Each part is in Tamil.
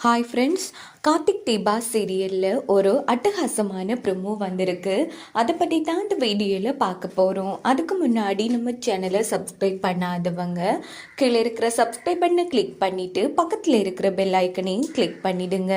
Hi friends, கார்த்திக் தீபா சீரியலில் ஒரு அட்டகாசமான ப்ரொமோ வந்திருக்கு. அதை பற்றி தான் இந்த வீடியோவில் பார்க்க போகிறோம் அதுக்கு முன்னாடி நம்ம சேனலை சப்ஸ்கிரைப் பண்ணாதவங்க கீழே இருக்கிற சப்ஸ்கிரைப் பண்ண கிளிக் பண்ணிவிட்டு பக்கத்தில் இருக்கிற பெல் ஐக்கனையும் கிளிக் பண்ணிடுங்க.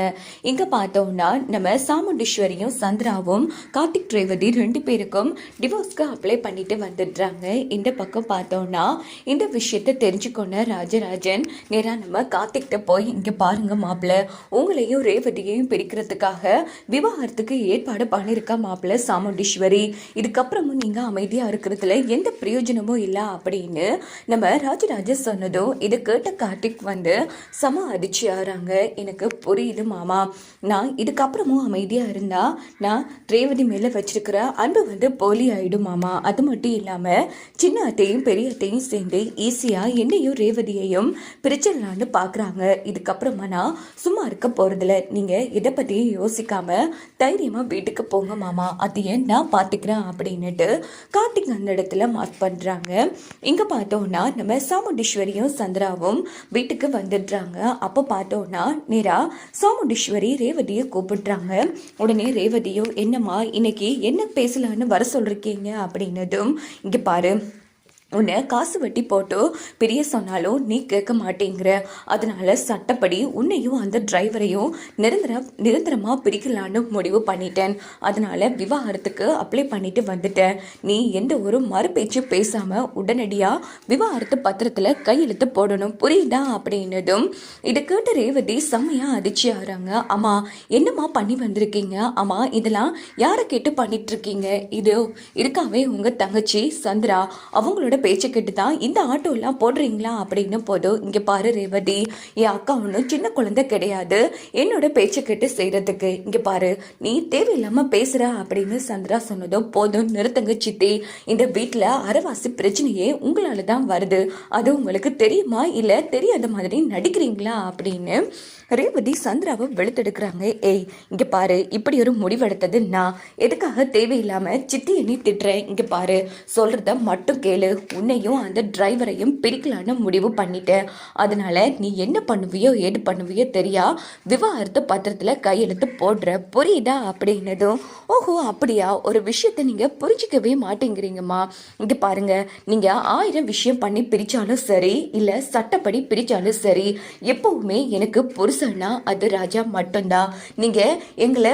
இங்கே பார்த்தோம்னா நம்ம சாமுண்டீஸ்வரியும் சந்திராவும் கார்த்திக் ரேவதி ரெண்டு பேருக்கும் டிவோர்ஸ்க்கு அப்ளை பண்ணிட்டு வந்துடுறாங்க. இந்த பக்கம் பார்த்தோம்னா இந்த விஷயத்தை தெரிஞ்சுக்கொண்ட ராஜராஜன் நேராக நம்ம கார்த்திக்கிட்ட போய் இங்கே பாருங்க மாப்பிள்ள. உங்களையும் ரேவதியையும் பிரிக்கிறதுக்காக விவாகரத்துக்கு ஏற்பாடு பண்ணியிருக்கா மாப்பிள்ள சாமுண்டீஸ்வரி. இதுக்கப்புறமும் நீங்கள் அமைதியாக இருக்கிறதுல எந்த பிரயோஜனமும் இல்லை அப்படின்னு நம்ம ராஜராஜ சொன்னதும் இது கேட்ட கார்த்திக் வந்து சம அதிர்ச்சி ஆகிறாங்க எனக்கு புரியுது மாமா. நான் இதுக்கப்புறமும் அமைதியாக இருந்தால் நான் ரேவதி மேலே வச்சிருக்கிற அன்பு வந்து போலி ஆகிடும் மாமா. அது மட்டும் இல்லாமல் சின்ன அத்தையும் பெரிய அத்தையும் சேர்ந்து ஈஸியாக என்னையும் ரேவதியையும் பிரிச்சிடலான்னு பார்க்குறாங்க இதுக்கப்புறமா நான் சும்மா இருக்க போகிறதில்ல நீங்கள் இதை பற்றியும் யோசிக்காமல் தைரியமாக வீட்டுக்கு போங்க மாமா. அதையே நான் பார்த்துக்கிறேன் அப்படின்னுட்டு கார்த்திக் அந்த இடத்துல மார்க் பண்ணுறாங்க இங்கே பார்த்தோன்னா நம்ம சாமுண்டீஸ்வரியும் சந்திராவும் வீட்டுக்கு வந்துடுறாங்க. அப்போ பார்த்தோன்னா நேராக சாமுண்டீஸ்வரி ரேவதியை கூப்பிடுறாங்க. உடனே ரேவதியோ என்னம்மா இன்னைக்கு என்ன பேசலான்னு வர சொல்லிருக்கீங்க? அப்படின்னதும் இங்கே பாரு உன்னை காசு வட்டி போட்டு பிரிய சொன்னாலும் நீ கேட்க மாட்டேங்கிற. அதனால சட்டப்படி உன்னையும் அந்த டிரைவரையும் நிரந்தர நிரந்தரமாக பிரிக்கலான்னு முடிவு பண்ணிட்டேன். அதனால விவாகரத்துக்கு அப்ளை பண்ணிட்டு வந்துட்டேன். நீ எந்த ஒரு மறுபேச்சு பேசாமல் உடனடியாக விவாகரத்து பத்திரத்தில் கையெழுத்து போடணும். புரியுதா? அப்படின்னதும் இதை கேட்ட ரேவதி செம்மையாக அதிர்ச்சி ஆகிறாங்க. அம்மா என்னம்மா பண்ணி வந்திருக்கீங்க? அம்மா இதெல்லாம் யாரை கேட்டு பண்ணிட்டு இருக்கீங்க? இது இருக்காவே உங்கள் தங்கச்சி சந்திரா. அவங்களோட பேச்சை கேட்டு தான் இந்த ஆட்டோலாம் போடுறீங்களா? அப்படின்னு போதும் இங்கே பாரு ரேவதி என் அக்கா ஒன்றும் சின்ன குழந்தை கிடையாது. என்னோட பேச்சு கேட்டு செய்கிறதுக்கு இங்கே பாரு நீ தேவையில்லாமல் பேசுகிற அப்படின்னு சந்திரா சொன்னதும் போதும் நிறுத்துங்க சித்தி. இந்த வீட்டில் அரைவாசி பிரச்சனையே உங்களால தான் வருது. அது உங்களுக்கு தெரியுமா? இல்லை தெரியாத மாதிரி நடிக்கிறீங்களா? அப்படின்னு ரேவதி சந்திராவை வெளுத்தெடுக்கிறாங்க. ஏய் இங்கே பாரு இப்படி ஒரு முடிவெடுத்தது நான். எதுக்காக தேவையில்லாமல் சித்தி எண்ணி திட்டுறேன் இங்கே பாரு சொல்கிறத மட்டும் கேளு. உன்னையும் அந்த டிரைவரையும் பிரிக்கலான்னு முடிவு பண்ணிட்டேன் அதனால நீ என்ன பண்ணுவியோ ஏது பண்ணுவியோ தெரியா? விவாகரத்து பத்திரத்தில் கையெழுத்து போடுற. புரியுதா அப்படின்னதும் ஓஹோ அப்படியா? ஒரு விஷயத்தை நீங்கள் புரிஞ்சிக்கவே மாட்டேங்கிறீங்கம்மா. இங்கே பாருங்க நீங்கள் ஆயிரம் விஷயம் பண்ணி பிரித்தாலும் சரி இல்லை சட்டப்படி பிரித்தாலும் சரி எப்பவுமே எனக்கு புருஷன்னா அது ராஜா மட்டும்தான். நீங்கள் எங்களை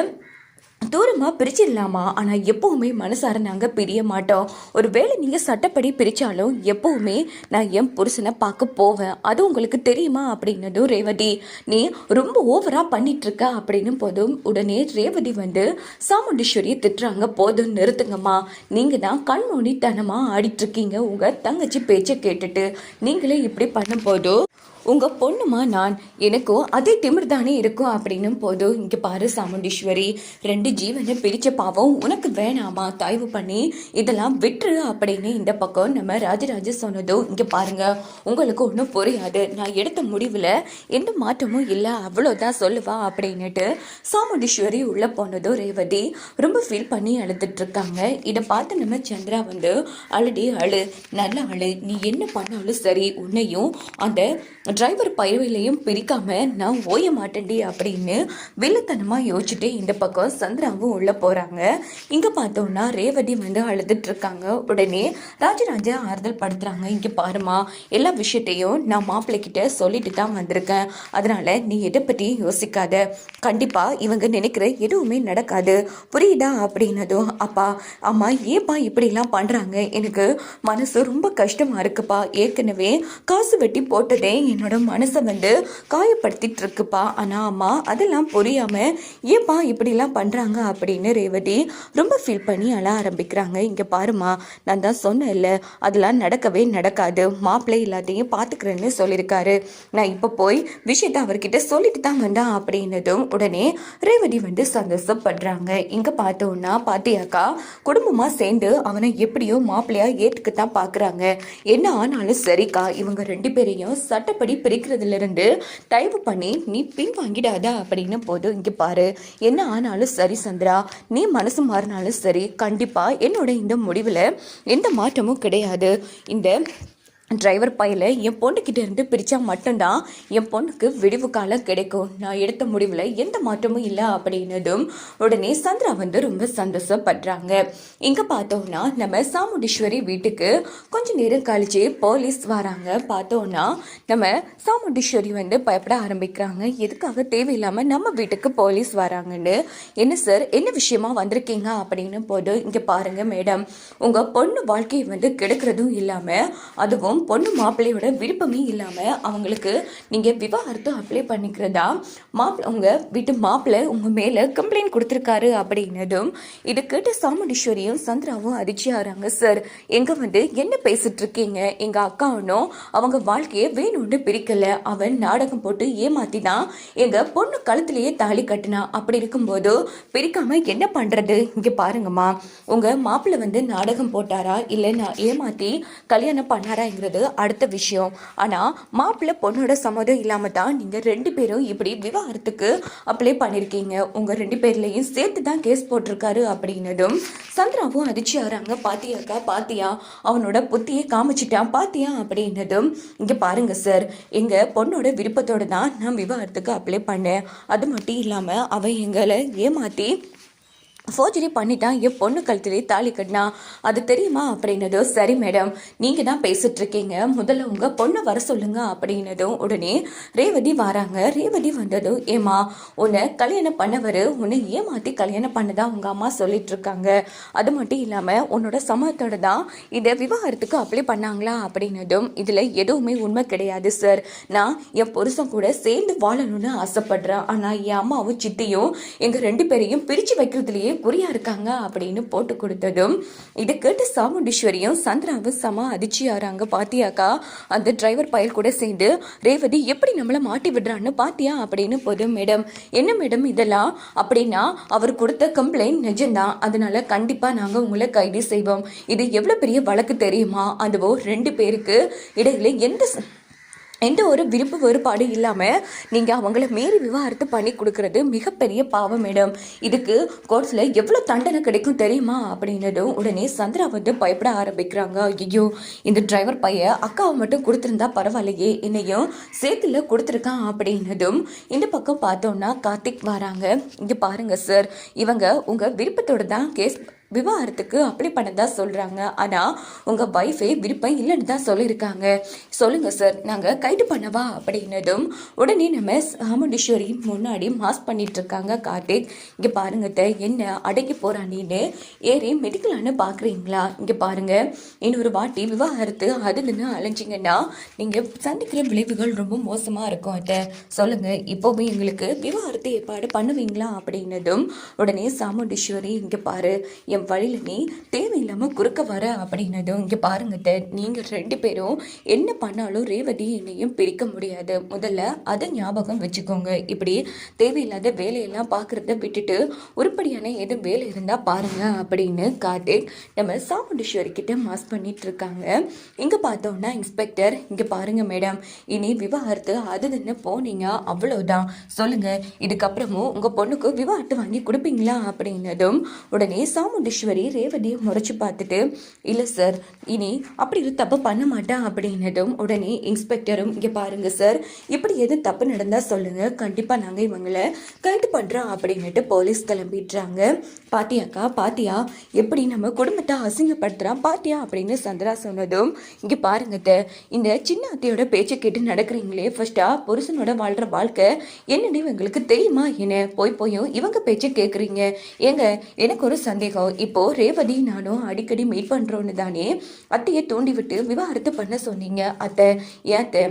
தூரமாக பிரிச்சிடலாமா? ஆனால் எப்போவுமே மனசார நாங்கள் பிரிய மாட்டோம். ஒரு வேளை நீங்கள் சட்டப்படி பிரித்தாலும் எப்போவுமே நான் என் புருஷனை பார்க்க போவேன். அது உங்களுக்கு தெரியுமா? அப்படின்னதும் ரேவதி நீ ரொம்ப ஓவராக பண்ணிகிட்ருக்க அப்படின்னு போதும் உடனே ரேவதி வந்து சாமுண்டீஸ்வரியை திட்டுறாங்க போதும் நிறுத்துங்கம்மா. நீங்கள் தான் கண்மூடித்தனமாக ஆடிட்டுருக்கீங்க. உங்கள் தங்கச்சி பேச்சை கேட்டுட்டு நீங்களே இப்படி பண்ணும்போதும் உங்கள் பொண்ணுமா நான்? எனக்கும் அதே திமிர் தானே இருக்கும் அப்படின்னும் போதும் இங்கே பாரு சாமுண்டீஸ்வரி ரெண்டு ஜீவனை பிரித்த பாவம் உனக்கு வேணாமா? தாய்வு பண்ணி இதெல்லாம் விட்டுரு அப்படின்னு இந்த பக்கம் நம்ம ராஜராஜ சொன்னதும் இங்கே பாருங்கள் உங்களுக்கு ஒன்றும் புரியாது. நான் எடுத்த முடிவில் எந்த மாற்றமும் இல்லை அவ்வளோதான் சொல்லுவா அப்படின்னுட்டு சாமுண்டீஸ்வரி உள்ளே போனதும் ரேவதி ரொம்ப ஃபீல் பண்ணி அழுதுட்ருக்காங்க இதை பார்த்து நம்ம சந்திரா வந்து அழுடி அழு நல்ல அழு நீ என்ன பண்ணாலும் சரி உன்னையும் அந்த டிரைவர் பயிலையும் பிரிக்காம நான் ஓய மாட்டேன்டி அப்படின்னு வில்லத்தனமாக யோசிச்சுட்டு இந்த பக்கம் சந்திராவும் உள்ளே போகிறாங்க இங்கே பார்த்தோம்னா ரேவதி வந்து அழுதுட்டு இருக்காங்க. உடனே ராஜராஜ ஆறுதல் படுத்துறாங்க. இங்கே பாருமா எல்லா விஷயத்தையும் நான் மாப்பிள்ளைக்கிட்ட சொல்லிட்டு தான் வந்திருக்கேன். அதனால நீ எதை பற்றியும் யோசிக்காத. கண்டிப்பாக இவங்க நினைக்கிற எதுவுமே நடக்காது. புரியுதா அப்படின்னதும் அப்பா அம்மா ஏப்பா இப்படிலாம் பண்ணுறாங்க எனக்கு மனசு ரொம்ப கஷ்டமாக இருக்குப்பா. ஏற்கனவே காசு வெட்டி போட்டதே என்னோட என்னோட மனசை வந்து காயப்படுத்திட்டு இருக்குப்பா. ஆனால் அம்மா அதெல்லாம் புரியாமல் ஏப்பா இப்படிலாம் பண்ணுறாங்க அப்படின்னு ரேவதி ரொம்ப ஃபீல் பண்ணி அழ ஆரம்பிக்கிறாங்க. இங்கே பாருமா நான் தான் சொன்னேன்ல அதெல்லாம் நடக்கவே நடக்காது. மாப்பிள்ளை எல்லாத்தையும் பார்த்துக்கிறேன்னு சொல்லியிருக்காரு. நான் இப்போ போய் விஷயத்தை அவர்கிட்ட சொல்லிட்டு தான் வந்தேன் அப்படின்னதும் உடனே ரேவதி வந்து சந்தோஷப்படுறாங்க. இங்கே பார்த்தோன்னா பாத்தியாக்கா குடும்பமாக சேர்ந்து அவனை எப்படியோ மாப்பிள்ளையா ஏற்றுக்கத்தான் பார்க்குறாங்க என்ன ஆனாலும் சரிக்கா இவங்க ரெண்டு பேரையும் சட்டப்படி பிரிக்கிறதுல இருந்து தயவு பண்ணி நீ பின் வாங்கிடாத அப்படின்னு போதும் இங்கே பாரு. என்ன ஆனாலும் சரி சந்திரா. நீ மனசு மாறினாலும் சரி கண்டிப்பாக என்னோட இந்த முடிவில் எந்த மாற்றமும் கிடையாது. இந்த டிரைவர் பையில் என் பொண்ணுக்கிட்ட இருந்து பிரித்தா மட்டும்தான் என் பொண்ணுக்கு விடிவு காலம் கிடைக்கும். நான் எடுத்த முடிவில் எந்த மாற்றமும் இல்லை அப்படின்னதும் உடனே சந்திரா வந்து ரொம்ப சந்தோஷப்படுறாங்க. இங்கே பார்த்தோம்னா நம்ம சாமுண்டீஸ்வரி வீட்டுக்கு கொஞ்சம் நேரம் கழிச்சு போலீஸ் வராங்க. பார்த்தோம்னா நம்ம சாமுண்டீஸ்வரி வந்து பயப்பட ஆரம்பிக்கிறாங்க. எதுக்காக தேவையில்லாமல் நம்ம வீட்டுக்கு போலீஸ் வராங்கன்னு. என்ன சார் என்ன விஷயமா வந்திருக்கீங்க அப்படின்னு போது இங்கே பாருங்கள் மேடம் உங்கள் பொண்ணு வாழ்க்கையை வந்து கெடுக்கிறதும் இல்லாமல் அதுவும் பொண்ணு மாப்பிள்ளையோட விருப்பமே இல்லாமல் அவங்களுக்கு நீங்கள் விவாகரத்து அப்ளை பண்ணிக்கிறதா? மாப்பிள்ளை உங்கள் வீட்டு மாப்பிள்ளை உங்கள் மேலே கம்ப்ளைண்ட் கொடுத்துருக்காரு அப்படின்னதும் இது கேட்டு சாமுண்டீஸ்வரியும் சந்திராவும் அதிர்ச்சி ஆகிறாங்க சார் எங்கே வந்து என்ன பேசிட்டு இருக்கீங்க எங்கள் அக்காவனும் அவங்க வாழ்க்கையை வேணும்னு பிரிக்கலை. அவன் நாடகம் போட்டு ஏமாத்தி எங்கள் பொண்ணு கழுத்துலேயே தாலி கட்டினா அப்படி இருக்கும்போது பிரிக்காமல் என்ன பண்ணுறது இங்கே பாருங்கம்மா. உங்கள் மாப்பிள்ளை வந்து நாடகம் போட்டாரா? இல்லை நான் ஏமாற்றி கல்யாணம் பண்ணாராங்கிறது அடுத்த விஷயம். ஆனால் மாப்பிள்ளை பொண்ணோட சம்மதம் இல்லாமல் தான் நீங்கள் ரெண்டு பேரும் இப்படி விவாகரத்துக்கு அப்ளை பண்ணியிருக்கீங்க உங்கள் ரெண்டு பேர்லேயும் சேர்த்து தான் கேஸ் போட்டிருக்காரு அப்படின்னதும் சந்திராவும் அதிர்ச்சி ஆகிறாங்க. பாத்தியாக்கா பாத்தியா? அவனோட புத்தியை காமிச்சிட்டான். பாத்தியா? அப்படின்னதும் இங்கே பாருங்க சார் எங்கள் பொண்ணோட விருப்பத்தோடு தான் நான் விவாகரத்துக்கு அப்ளை பண்ணேன். அது மட்டும் இல்லாமல் அவன் எங்களை ஏமாற்றி ஃபோர்ஜரி பண்ணிட்டான் என் பொண்ணு கழுத்திலே தாலி கட்டினா அது தெரியுமா அப்படின்னதும் சரி மேடம் நீங்கள் தான் பேசிட்டு இருக்கீங்க முதல்ல உங்கள் பொண்ணை வர சொல்லுங்க அப்படின்னதும் உடனே ரேவதி வராங்க. ரேவதி வந்ததும் ஏமா உன்னை கல்யாணம் பண்ணவர் உன்னை ஏமாற்றி கல்யாணம் பண்ணதா உங்கள் அம்மா சொல்லிட்டு இருக்காங்க அது மட்டும் இல்லாமல் உன்னோட சமயத்தோட தான் இதை விவாகரத்துக்கு அப்ளை பண்ணாங்களா? அப்படின்னதும் இதில் எதுவுமே உண்மை கிடையாது சார் நான் என் புருஷன் கூட சேர்ந்து வாழணும்னு ஆசைப்படுறேன். ஆனால் என் அம்மாவும் சித்தியும் எங்கள் ரெண்டு பேரையும் பிரித்து வைக்கிறதுலையே குறியா இருக்காங்க அப்படின்னு போட்டு கொடுத்ததும் இதை கேட்டு சாமுண்டீஸ்வரியும் சந்திராவும் சம அதிர்ச்சியாராங்க பாத்தியாக்கா. அந்த டிரைவர் பயல் கூட சேர்ந்து ரேவதி எப்படி நம்மளை மாட்டி விடுறான்னு பாத்தியா அப்படின்னு போதும் மேடம் என்ன மேடம் இதெல்லாம்? அப்படின்னா அவர் கொடுத்த கம்ப்ளைண்ட் நிஜம்தான். அதனால கண்டிப்பா நாங்க உங்களை கைது செய்வோம். இது எவ்வளவு பெரிய வழக்கு தெரியுமா? அதுவோ ரெண்டு பேருக்கு இடையில எந்த எந்த ஒரு விருப்பு வேறுபாடு இல்லாமல் நீங்கள் அவங்கள மீறி விவாகரத்து பண்ணி கொடுக்கறது மிகப்பெரிய பாவம் மேடம் இதுக்கு கோர்ட்ஸில் எவ்வளோ தண்டனை கிடைக்கும் தெரியுமா? அப்படின்னதும் உடனே சந்திரா வந்து பயப்பட ஆரம்பிக்கிறாங்க. ஐயோ இந்த டிரைவர் பையன் அக்காவை மட்டும் கொடுத்துருந்தா பரவாயில்லையே என்னையும் சேர்த்துல கொடுத்துருக்கான் அப்படின்னதும் இந்த பக்கம் பார்த்தோம்னா கார்த்திக் வராங்க. இங்கே பாருங்கள் சார் இவங்க உங்கள் விருப்பத்தோடு தான் கேஸ் விவாகரத்துக்கு அப்ளை பண்ணதா சொல்கிறாங்க ஆனால் உங்கள் ஒய்ஃபே விருப்பம் இல்லைன்னு தான் சொல்லியிருக்காங்க. சொல்லுங்கள் சார் நாங்கள் கைது பண்ணவா? அப்படின்னதும் உடனே நம்ம சாமுண்டீஸ்வரி முன்னாடி மாஸ் பண்ணிகிட்ருக்காங்க கார்த்திக். இங்கே பாருங்க அத்தை, என்ன அடங்கி போகிறானேன்னு ஏறி மெடிக்கலான்னு பார்க்குறீங்களா? இங்கே பாருங்கள் இன்னொரு வாட்டி விவாகரத்து அதுலன்னு அலைஞ்சிங்கன்னா நீங்கள் சந்திக்கிற விளைவுகள் ரொம்ப மோசமாக இருக்கும் அத்தை. சொல்லுங்கள் இப்போவே எங்களுக்கு விவாகரத்து ஏற்பாடு பண்ணுவீங்களா? அப்படின்னதும் உடனே சாமுண்டீஸ்வரி இங்கே பாரு. என் வழியில் நீ தேவையில்லாமல் குறுக்க வர அப்படின்னதும் இங்கே பாருங்க நீங்கள் ரெண்டு பேரும் என்ன பண்ணாலும் ரேவதி என்னையும் பிரிக்க முடியாது. முதல்ல அதை ஞாபகம் வச்சுக்கோங்க. இப்படி தேவையில்லாத வேலையெல்லாம் பார்க்குறத விட்டுட்டு உருப்படியான எதுவும் வேலை இருந்தால் பாருங்க அப்படின்னு கார்த்திக் நம்ம சாமுண்டீஸ்வரி கிட்ட மாஸ் பண்ணிட்டு இருக்காங்க இங்கே பார்த்தோம்னா இன்ஸ்பெக்டர் இங்கே பாருங்க மேடம். இனி விவாகரத்து அது என்ன போனீங்க அவ்வளோதான் சொல்லுங்க இதுக்கப்புறமும் உங்கள் பொண்ணுக்கு விவாகரத்து வாங்கி கொடுப்பீங்களா அப்படின்னதும் உடனே சாமுண்டி சாமுண்டீஸ்வரி ரேவதியை முறைச்சு பார்த்துட்டு இல்லை சார் இனி அப்படி ஒரு தப்பு பண்ண மாட்டேன் அப்படின்னதும் உடனே இன்ஸ்பெக்டரும் இங்கே பாருங்க சார் இப்படி எது தப்பு நடந்தால் சொல்லுங்க கண்டிப்பாக நாங்கள் இவங்களை கைது பண்ணுறோம் அப்படின்னுட்டு போலீஸ் கிளம்பிடுறாங்க. பாத்தியாக்கா பாத்தியா? எப்படி நம்ம குடும்பத்தை அசிங்கப்படுத்துகிறான் பாத்தியா? அப்படின்னு சந்திரா சொன்னதும் இங்கே பாருங்க இந்த சின்ன அத்தையோட பேச்சை கேட்டு நடக்கிறீங்களே ஃபர்ஸ்டா புருஷனோட வாழ்கிற வாழ்க்கை என்னன்னு இவங்களுக்கு தெரியுமா என்ன? போய் போயும் இவங்க பேச்சை கேட்குறீங்க ஏங்க எனக்கு ஒரு சந்தேகம் இப்போ ரேவதி நானும் அடிக்கடி மீட் பண்ணுறோன்னு தானே அத்தையை தூண்டிவிட்டு விவாகரத்து பண்ண சொன்னீங்க. அத்தை ஏன் அத்தை?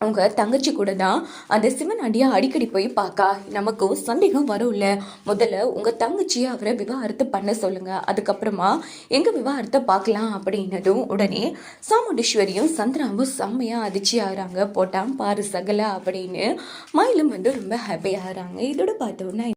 உங்கள் தங்கச்சி கூட தான் அந்த சிவன் அடியா அடிக்கடி போய் பார்க்கா நமக்கும் சந்தேகம் வரும்ல. முதல்ல உங்கள் தங்கச்சியை அவரை விவாகரத்தை பண்ண சொல்லுங்கள் அதுக்கப்புறமா எங்கள் விவாகரத்தை பார்க்கலாம் அப்படின்னதும் உடனே சாமுண்டீஸ்வரியும் சந்திராவும் செம்மையாக அதிர்ச்சி ஆகிறாங்க. போட்டான் பாரு சகல அப்படின்னு. மயிலும் வந்து ரொம்ப ஹாப்பி ஆகிறாங்க. இதோட பார்த்தோன்னா